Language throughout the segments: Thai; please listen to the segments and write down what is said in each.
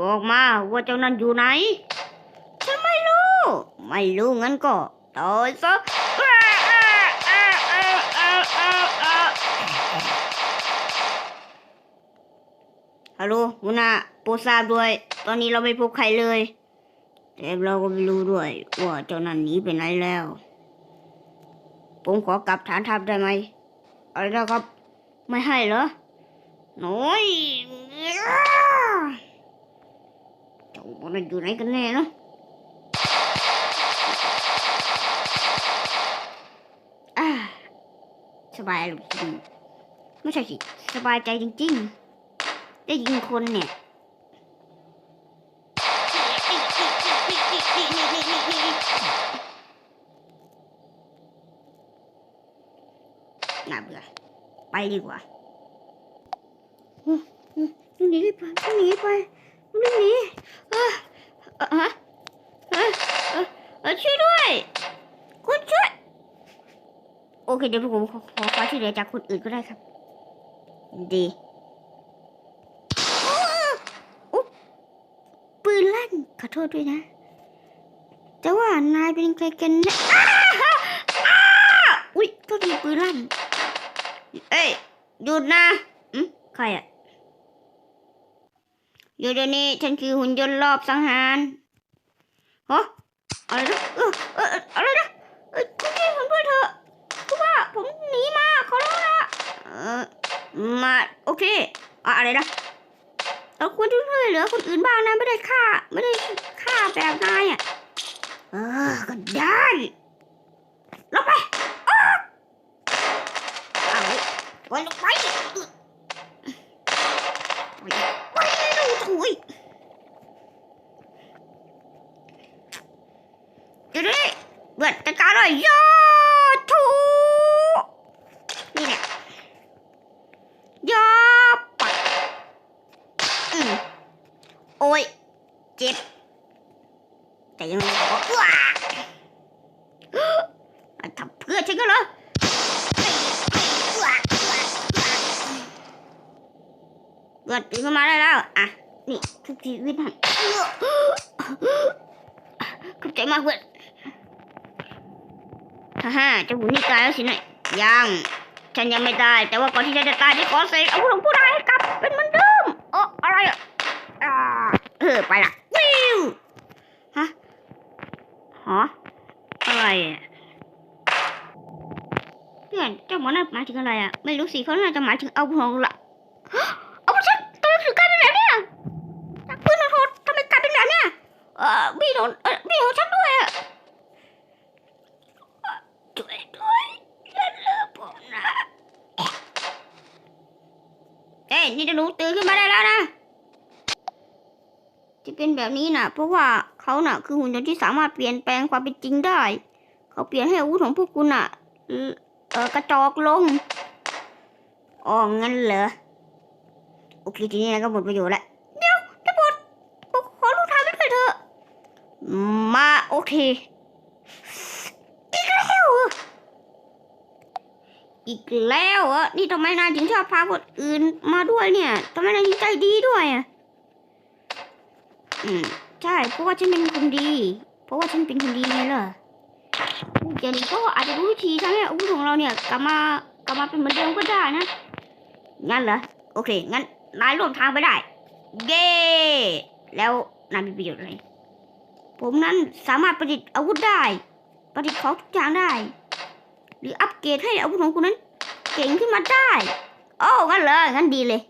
บอกมาว่าเจ้านั้นอยู่ไหน ฉันไม่รู้ ไม่รู้งั้นก็ตายซะฮัลโหลหัวหน้าโปรดทราด้วย ตอนนี้เราไม่พบใครเลยแต่เราก็ไม่รู้ด้วยว่าเจ้านั้นหนีไปไหนแล้ว ผมขอกลับฐานทัพได้ไหมอะไรนะครับ ไม่ให้เหรอน้อย มันอยู่ไหนกันแน่เนอะสบายลยจริงไม่ใช่สิสบายใจจริง ๆ ได้ยิงคนเนี่ยน่าเบื่อไปดีกว่าต้องหนีไปต้องหนีไป ต้องหนีเออฮะเออเออช่วยด้วย คุณช่วย โอเคเดี๋ยวผมขอขอความช่วยเหลือจากคนอื่นก็ได้ครับ ดีอุ๊ยปืนลั่นขอโทษด้วยนะ แต่ว่านายเป็นใครกันนะอ้าอ้าอุ๊ยโทษทีปืนลั่น เอ้ยหยุดนะอืมใครอะ เดี๋ยวเดี๋ยวนี้ฉันคือหุ่นยนต์รอบสังหารฮะอะไรนะเออเอออะไรนะเอ้ยคุณช่วยผมด้วยเถอะคือว่าผมหนีมาขอร้องนะเออมาโอเคอะอะไรนะเราควรช่วยเหลือคนอื่นบ้างนะไม่ได้ฆ่า ไม่ได้ฆ่าแบบนายอะเออก็ได้ลงไปอ้าวเอาปล่อยลงไปป อยปล่อยเดี๋ยวนี้เบิดจัดการเลยยอดทูนี่เนี่ยยอปัดอืมโอ้ยเจ็บ แต่ยังไงก็ว้าทำเพื่อฉันก็เหรอเกิดตื่นขึ้นมาได้แล้ว อะ นี่ทุกชีวิตหันขอบใจมากเพื่อนฮ่าฮ่าเจ้าหุ่นนี่ตายแล้วสินะยังฉันยังไม่ตาย แต่ว่าก่อนที่ฉันจะตายฉันขอเสกอาวุธของผู้ร้ายให้กลับเป็นเหมือนเดิมเอออะไรอะอ่าเออไปละวิวฮะฮะอะไรอะเพื่อนเจ้าหมอนั่นหมายถึงอะไรอะ ไม่รู้สิเขาน่าจะหมายถึงเอาวุธของละอาวุธฉันตัวหนังสือกลายเป็นแบบเนี้ยจากปืนโหดๆทำไมกลายเป็นแบบเนี้ยเออมีโดนเออมีของฉันด้วยอะเอ่อช่วยด้วยฉันเลิกผมนะ เอ้ย นี่จะหนูตื่นขึ้นมาได้แล้วนะที่เป็นแบบนี้น่ะเพราะว่าเขาน่ะ คือหุ่นยนต์ที่สามารถเปลี่ยนแปลงความเป็นจริงได้ เขาเปลี่ยนให้อาวุธของพวกคุณน่ะเอ่อเออกระจอกลงอ๋องั้นเหรอโอเคทีนี้ก็หมดประโยชน์แล้วเดี๋ยวจะหมดขอลูกทางไม่ด้วยเถอะมาโอเค อีกแล้วเหรอ อีกแล้วเหรอนี่ทำไมนายถึงชอบพาคนอื่นมาด้วยเนี่ยทำไมนายถึงใจดีด้วยอะอืมใช่เพราะว่าฉันเป็นคนดี เพราะว่าฉันเป็นคนดีไงล่ะเดี๋ยวนี้ก็อาจจะรู้วิธีทำให้อาวุธของเราเนี่ยกลับมากลับมาเป็นเหมือนเดิมก็ได้นะงั้นเหรอโอเคงั้นนายร่วมทางไปได้ เย้แล้วนายมีประโยชน์อะไรผมนั้นสามารถประดิษฐ์อาวุธได้ ประดิษฐ์ของทุกอย่างได้ หรืออัปเกรดให้อาวุธของคุณนั้นเก่งขึ้นมาได้ โอ้งั้นเลยงั้นดีเลย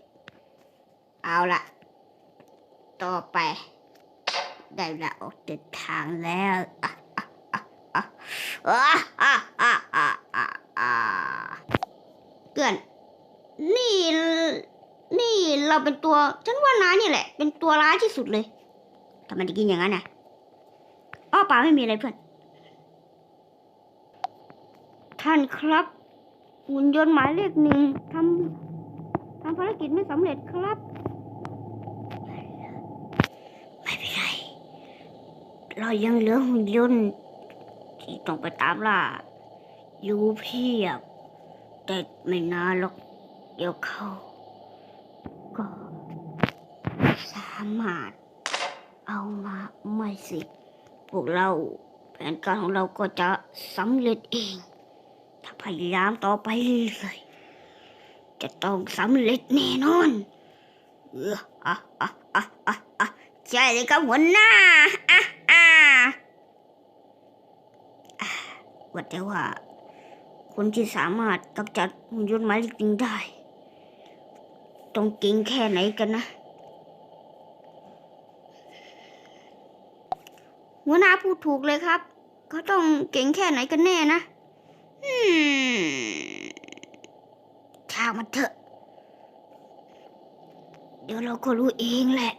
เอาละต่อไป ได้เวลาออกเดินทางแล้วอะอะอะอะอะอะอะอะอะเพื่อนนี่ นี่เราเป็นตัว ฉันว่านายนี่แหละ เป็นตัวร้ายที่สุดเลยทำไมถึงกินอย่างนั้นน่ะอ้อปล่าไม่มีอะไรเพื่อน ท่านครับหุ่นยนต์หมายเลขหนึ่งทำทำภารกิจไม่สำเร็จครับ ไม่เป็นไร เรายังเหลือหุ่นยนต์ที่ต้องไปตามล่าอยู่เพียบ แต่ไม่นานหรอกเดี๋ยวเขาก็สามารถเอามาไม่สิพวกเราแผนการของเราก็จะสำเร็จเอง ถ้าพยายามต่อไปเรื่อยจะต้องสำเร็จแน่นอนเอออะอะอะอะอะใช่เลยครับหัวหน้าอะอะว่าแต่ว่า คนที่สามารถกำจัดหุ่นยนต์มายเลขหนึ่งได้ ต้องเก่งแค่ไหนกันนะ หัวหน้าพูดถูกเลยครับ เขาต้องเก่งแค่ไหนกันแน่นะ อืมช่ามันเถอะ เดี๋ยวเราก็รู้เองแหละ